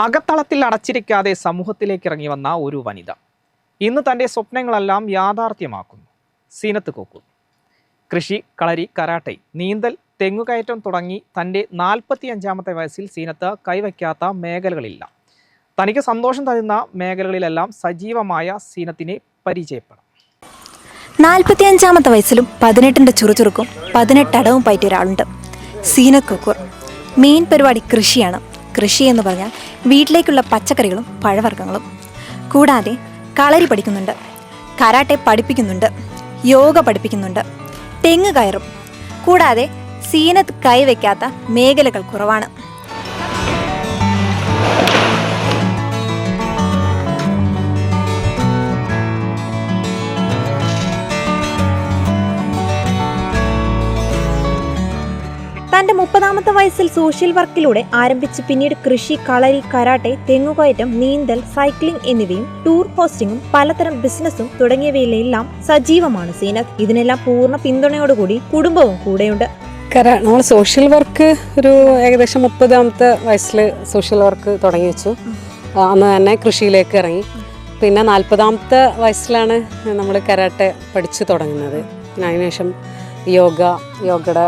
അകത്തളത്തിൽ അടച്ചിരിക്കാതെ സമൂഹത്തിലേക്ക് ഇറങ്ങി വന്ന ഒരു വനിത ഇന്ന് തന്റെ സ്വപ്നങ്ങളെല്ലാം യാഥാർത്ഥ്യമാക്കുന്നു. സീനത്ത് കൊക്കു കൃഷി കളരി കരാട്ടെ നീന്തൽ തെങ്ങുകയറ്റം തുടങ്ങി തന്റെ നാൽപ്പത്തി അഞ്ചാമത്തെ വയസ്സിൽ സീനത്ത് കൈവയ്ക്കാത്ത മേഖലകളില്ല. തനിക്ക് സന്തോഷം തരുന്ന മേഖലകളിലെല്ലാം സജീവമായ സീനത്തിനെ പരിചയപ്പെടാം. നാൽപ്പത്തിയഞ്ചാമത്തെ വയസ്സിലും പതിനെട്ടിന്റെ ചുറുചുറുക്കും പതിനെട്ടടവും പയറ്റിയ ഒരാളുണ്ട്. സീനത്ത് കുക്കൂർ. മെയിൻ പരിപാടി കൃഷിയാണ്. കൃഷി എന്ന് പറഞ്ഞാൽ വീട്ടിലേക്കുള്ള പച്ചക്കറികളും പഴവർഗങ്ങളും. കൂടാതെ കളരി പഠിക്കുന്നുണ്ട് കരാട്ടെ പഠിപ്പിക്കുന്നുണ്ട് യോഗ പഠിപ്പിക്കുന്നുണ്ട് തെങ്ങ് കയറും. കൂടാതെ സീനത്ത് കൈവയ്ക്കാത്ത മേഖലകൾ കുറവാണ്. വയസ്സിൽ സോഷ്യൽ വർക്കിലൂടെ ആരംഭിച്ച് പിന്നീട് കൃഷി കളരി കരാട്ടെ തെങ്ങുകയറ്റം നീന്തൽ സൈക്ലിംഗ് എന്നിവയും ടൂർ ഹോസ്റ്റിംഗും പലതരം ബിസിനസ്സും തുടങ്ങിയവയിലെല്ലാം സജീവമാണ് സീനത്ത്. ഇതിനെല്ലാം പൂർണ പിന്തുണയോടുകൂടി കുടുംബവും കൂടെയുണ്ട്. നമ്മൾ സോഷ്യൽ വർക്ക് ഒരു ഏകദേശം മുപ്പതാമത്തെ വയസ്സിൽ സോഷ്യൽ വർക്ക് തുടങ്ങി വെച്ചു. അന്ന് തന്നെ കൃഷിയിലേക്ക് ഇറങ്ങി. പിന്നെ നാൽപ്പതാമത്തെ വയസ്സിലാണ് നമ്മൾ കരാട്ടെ പഠിച്ചു തുടങ്ങുന്നത്. അതിനുശേഷം യോഗ യോഗയുടെ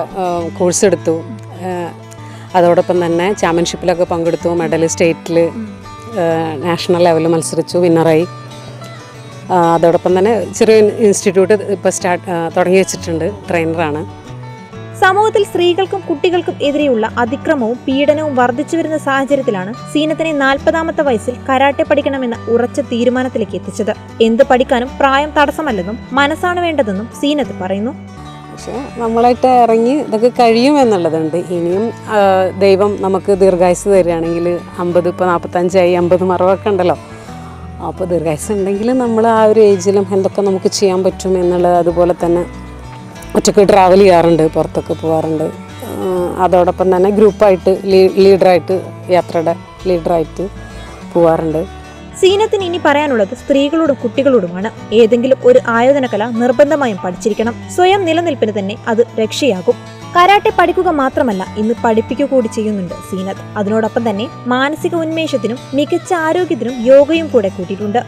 കോഴ്സ് എടുത്തു അതോടൊപ്പം തന്നെ ചാമ്പ്യൻഷിപ്പിലൊക്കെ പങ്കെടുത്തു മെഡൽ സ്റ്റേറ്റിൽ നാഷണൽ ലെവലിൽ മത്സരിച്ചു വിന്നറായി. അതോടൊപ്പം തന്നെ ചെറിയ ഇൻസ്റ്റിറ്റ്യൂട്ട് ഇപ്പോൾ സ്റ്റാർട്ട് തുടങ്ങി വെച്ചിട്ടുണ്ട് ട്രെയിനറാണ്. സമൂഹത്തിൽ സ്ത്രീകൾക്കും കുട്ടികൾക്കും എതിരെയുള്ള അതിക്രമവും പീഡനവും വർദ്ധിച്ചു വരുന്ന സാഹചര്യത്തിലാണ് സീനത്തിനെ നാൽപ്പതാമത്തെ വയസ്സിൽ കരാട്ടെ പഠിക്കണമെന്ന ഉറച്ച തീരുമാനത്തിലേക്ക് എത്തിച്ചത്. എന്ത് പഠിക്കാനും പ്രായം തടസ്സമല്ലെന്നും മനസ്സാണ് വേണ്ടതെന്നും സീനത്ത് പറയുന്നു. പക്ഷെ നമ്മളായിട്ട് ഇറങ്ങി ഇതൊക്കെ കഴിയും എന്നുള്ളതുണ്ട്. ഇനിയും ദൈവം നമുക്ക് ദീർഘായുസ് തരികയാണെങ്കിൽ അമ്പത് ഇപ്പോൾ നാൽപ്പത്തഞ്ചായി അമ്പത് മറവൊക്കെ ഉണ്ടല്ലോ. അപ്പോൾ ദീർഘായുസ് ഉണ്ടെങ്കിൽ നമ്മൾ ആ ഒരു ഏജിലും എന്തൊക്കെ നമുക്ക് ചെയ്യാൻ പറ്റും എന്നുള്ളത് അതുപോലെ തന്നെ ഒറ്റയ്ക്ക് ട്രാവൽ ചെയ്യാറുണ്ട് പുറത്തൊക്കെ പോകാറുണ്ട്. അതോടൊപ്പം തന്നെ ഗ്രൂപ്പായിട്ട് ലീഡറായിട്ട് യാത്രയുടെ ലീഡറായിട്ട് പോവാറുണ്ട് സീനത്തിന് ഇനി പറയാനുള്ളത് സ്ത്രീകളോടും കുട്ടികളോടുമാണ്. ഏതെങ്കിലും ഒരു ആയോധന കല നിർബന്ധമായും പഠിച്ചിരിക്കണം. സ്വയം നിലനിൽപ്പിന് തന്നെ അത് രക്ഷയാകും. കരാട്ടെ പഠിക്കുക മാത്രമല്ല ഇന്ന് പഠിപ്പിക്കുക കൂടി ചെയ്യുന്നുണ്ട് സീനത്ത് അതിനോടൊപ്പം തന്നെ മാനസിക ഉന്മേഷത്തിനും മികച്ച ആരോഗ്യത്തിനും യോഗയും കൂടെ കൂട്ടിയിട്ടുണ്ട്.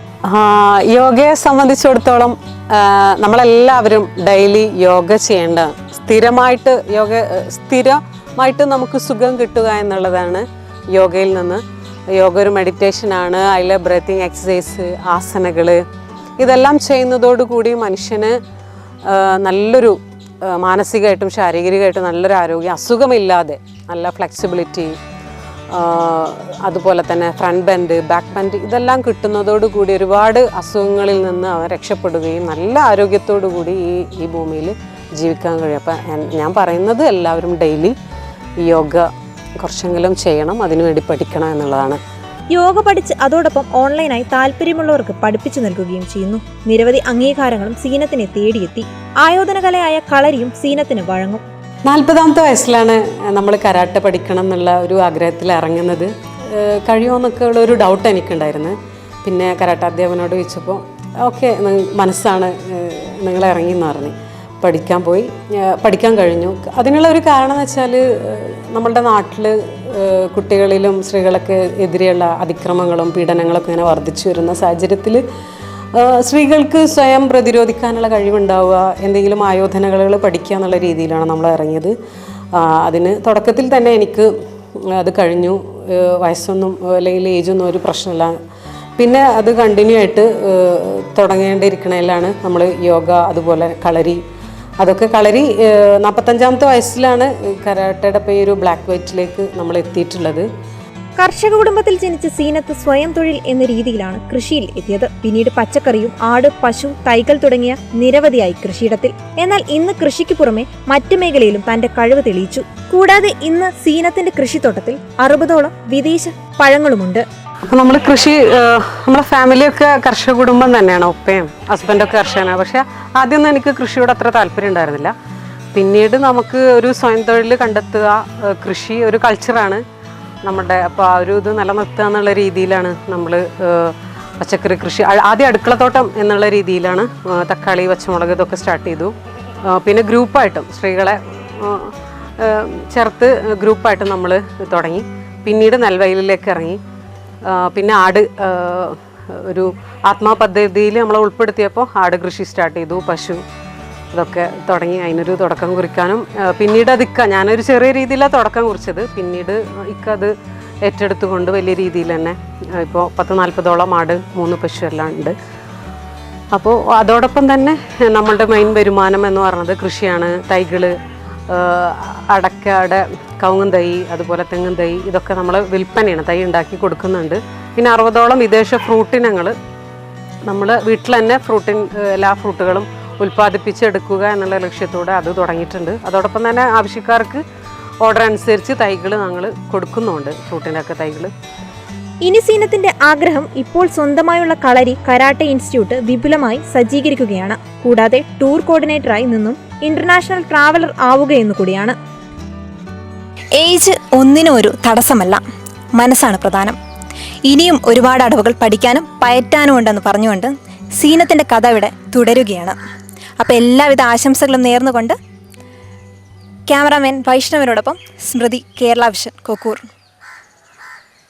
യോഗയെ സംബന്ധിച്ചിടത്തോളം നമ്മളെല്ലാവരും ഡെയിലി യോഗ ചെയ്യേണ്ട സ്ഥിരമായിട്ട് യോഗ സ്ഥിരമായിട്ട് നമുക്ക് സുഖം കിട്ടുക എന്നുള്ളതാണ് യോഗയിൽ നിന്ന് യോഗ ഒരു മെഡിറ്റേഷനാണ് അതിലെ ബ്രീത്തിങ് എക്സസൈസ് ആസനകൾ. ഇതെല്ലാം ചെയ്യുന്നതോടുകൂടി മനുഷ്യന് നല്ലൊരു മാനസികമായിട്ടും ശാരീരികമായിട്ടും നല്ലൊരു ആരോഗ്യം അസുഖമില്ലാതെ നല്ല ഫ്ലെക്സിബിലിറ്റി അതുപോലെ തന്നെ ഫ്രണ്ട് ബെൻഡ് ബാക്ക് ബെൻഡ് ഇതെല്ലാം കിട്ടുന്നതോടുകൂടി ഒരുപാട് അസുഖങ്ങളിൽ നിന്ന് അവൻ രക്ഷപ്പെടുകയും നല്ല ആരോഗ്യത്തോടു കൂടി ഈ ഈ ഭൂമിയിൽ ജീവിക്കാൻ കഴിയും. അപ്പം ഞാൻ പറയുന്നത് എല്ലാവരും ഡെയിലി യോഗ കുറച്ചെങ്കിലും ചെയ്യണം അതിനുവേണ്ടി പഠിക്കണം എന്നുള്ളതാണ്. യോഗ പഠിച്ച് അതോടൊപ്പം ഓൺലൈനായി താല്പര്യമുള്ളവർക്ക് പഠിപ്പിച്ചു നൽകുകയും ചെയ്യുന്നു. നിരവധി അംഗീകാരങ്ങളും സീനത്തിനെ തേടിയെത്തി. ആയോധനകലയായ കളരിയും സീനത്തിന് വഴങ്ങും. നാൽപ്പതാമത്തെ വയസ്സിലാണ് നമ്മൾ കരാട്ടെ പഠിക്കണം എന്നുള്ള ഒരു ആഗ്രഹത്തിൽ ഇറങ്ങുന്നത്. കഴിയുമെന്നൊക്കെ ഉള്ള ഒരു ഡൗട്ട് എനിക്കുണ്ടായിരുന്നു. പിന്നെ കരാട്ടെ അധ്യാപനോട് ചോദിച്ചപ്പോൾ ഓക്കെ മനസ്സാണ് നിങ്ങൾ ഇറങ്ങി എന്ന് പറഞ്ഞു. പഠിക്കാൻ പോയി പഠിക്കാൻ കഴിഞ്ഞു. അതിനുള്ള ഒരു കാരണം എന്ന് വെച്ചാൽ നമ്മളുടെ നാട്ടിൽ കുട്ടികളിലും സ്ത്രീകളൊക്കെ എതിരെയുള്ള അതിക്രമങ്ങളും പീഡനങ്ങളൊക്കെ ഇങ്ങനെ വർദ്ധിച്ചു വരുന്ന സാഹചര്യത്തിൽ സ്ത്രീകൾക്ക് സ്വയം പ്രതിരോധിക്കാനുള്ള കഴിവുണ്ടാവുക എന്തെങ്കിലും ആയോധനകൾ പഠിക്കുക എന്നുള്ള രീതിയിലാണ് നമ്മൾ ഇറങ്ങിയത്. അതിന് തുടക്കത്തിൽ തന്നെ എനിക്ക് അത് കഴിഞ്ഞു. വയസ്സൊന്നും അല്ലെങ്കിൽ ഏജൊന്നും ഒരു പ്രശ്നമില്ല. പിന്നെ അത് കണ്ടിന്യൂ ആയിട്ട് തുടങ്ങേണ്ടിയിരിക്കണതിലാണ് നമ്മൾ യോഗ അതുപോലെ കളരി അതൊക്കെ കളരി നാൽപ്പത്തഞ്ചാമത്തെ വയസ്സിലാണ് കരാട്ടയുടെ പേര് ബ്ലാക്ക് വൈറ്റിലേക്ക് നമ്മൾ എത്തിയിട്ടുള്ളത്. കർഷക കുടുംബത്തിൽ ജനിച്ച സീനത്ത് സ്വയം തൊഴിൽ എന്ന രീതിയിലാണ് കൃഷിയിൽ എത്തിയത്. പിന്നീട് പച്ചക്കറിയും ആട് പശു തൈകൾ തുടങ്ങിയ നിരവധിയായി കൃഷിയിടത്തിൽ. എന്നാൽ ഇന്ന് കൃഷിക്ക് പുറമെ മറ്റു മേഖലയിലും തന്റെ കഴിവ് തെളിയിച്ചു. കൂടാതെ ഇന്ന് സീനത്തിന്റെ കൃഷിത്തോട്ടത്തിൽ അറുപതോളം വിദേശ പഴങ്ങളുമുണ്ട്. അപ്പോൾ നമ്മൾ കൃഷി നമ്മളെ ഫാമിലിയൊക്കെ കർഷക കുടുംബം തന്നെയാണ് ഉപ്പയും ഹസ്ബൻഡൊക്കെ കർഷകനാണ്. പക്ഷേ ആദ്യമൊന്നും എനിക്ക് കൃഷിയോട് അത്ര താല്പര്യം ഉണ്ടായിരുന്നില്ല. പിന്നീട് നമുക്ക് ഒരു സ്വയം തൊഴിൽ കണ്ടെത്തുക കൃഷി ഒരു കൾച്ചറാണ് നമ്മുടെ അപ്പോൾ ആ ഒരു ഇത് നിലനിർത്തുക എന്നുള്ള രീതിയിലാണ് നമ്മൾ പച്ചക്കറി കൃഷി ആദ്യം അടുക്കളത്തോട്ടം എന്നുള്ള രീതിയിലാണ് തക്കാളി പച്ചമുളക് ഇതൊക്കെ സ്റ്റാർട്ട് ചെയ്തു. പിന്നെ ഗ്രൂപ്പായിട്ടും സ്ത്രീകളെ ചേർത്ത് ഗ്രൂപ്പായിട്ട് നമ്മൾ തുടങ്ങി. പിന്നീട് നെൽവയലിലേക്ക് ഇറങ്ങി. പിന്നെ ആട് ഒരു ആത്മാ പദ്ധതിയിൽ നമ്മളെ ഉൾപ്പെടുത്തിയപ്പോൾ ആട് കൃഷി സ്റ്റാർട്ട് ചെയ്തു പശു ഇതൊക്കെ തുടങ്ങി അതിനൊരു തുടക്കം കുറിക്കാനും പിന്നീട് അത് ഇക്ക ഞാനൊരു ചെറിയ രീതിയിലാണ് തുടക്കം കുറിച്ചത് പിന്നീട് ഇക്ക അത് ഏറ്റെടുത്തുകൊണ്ട് വലിയ രീതിയിൽ തന്നെ ഇപ്പോൾ പത്ത് നാൽപ്പതോളം ആട് മൂന്ന് പശു എല്ലാം ഉണ്ട്. അപ്പോൾ അതോടൊപ്പം തന്നെ നമ്മളുടെ മെയിൻ വരുമാനം എന്ന് പറയുന്നത് കൃഷിയാണ് തൈകൾ അടക്കയുടെ കവുങ്ങും തൈ അതുപോലെ തെങ്ങും തൈ ഇതൊക്കെ നമ്മൾ വിൽപ്പനയാണ് തൈ ഉണ്ടാക്കി കൊടുക്കുന്നുണ്ട്. പിന്നെ അറുപതോളം വിദേശ ഫ്രൂട്ടിനങ്ങൾ നമ്മൾ വീട്ടിൽ തന്നെ ഫ്രൂട്ടിൻ എല്ലാ ഫ്രൂട്ടുകളും ഉൽപ്പാദിപ്പിച്ചെടുക്കുക എന്നുള്ള ലക്ഷ്യത്തോടെ അത് തുടങ്ങിയിട്ടുണ്ട്. അതോടൊപ്പം തന്നെ ആവശ്യക്കാർക്ക് ഓർഡർ അനുസരിച്ച് തൈകൾ ഞങ്ങൾ കൊടുക്കുന്നുണ്ട് ഫ്രൂട്ടിന്റെ ഒക്കെ തൈകൾ ഇനി സീനത്തിന്റെ ആഗ്രഹം ഇപ്പോൾ സ്വന്തമായുള്ള കളരി കരാട്ടെ ഇൻസ്റ്റിറ്റ്യൂട്ട് വിപുലമായി സജ്ജീകരിക്കുകയാണ്. കൂടാതെ ടൂർ കോർഡിനേറ്ററായി നിന്നും ഇന്റർനാഷണൽ ട്രാവലർ ആവുകയെന്നു കൂടിയാണ്. ഏജ് ഒന്നിനും ഒരു തടസ്സമല്ല. മനസ്സാണ് പ്രധാനം. ഇനിയും ഒരുപാട് അടവുകൾ പഠിക്കാനും പയറ്റാനും ഉണ്ടെന്ന് പറഞ്ഞുകൊണ്ട് സീനത്തിന്റെ കഥ ഇവിടെ തുടരുകയാണ്. അപ്പോൾ എല്ലാവിധ ആശംസകളും നേർന്നുകൊണ്ട് ക്യാമറാമാൻ വൈഷ്ണവനോടൊപ്പം സ്മൃതി കേരള വിഷൻ കൊക്കൂർ.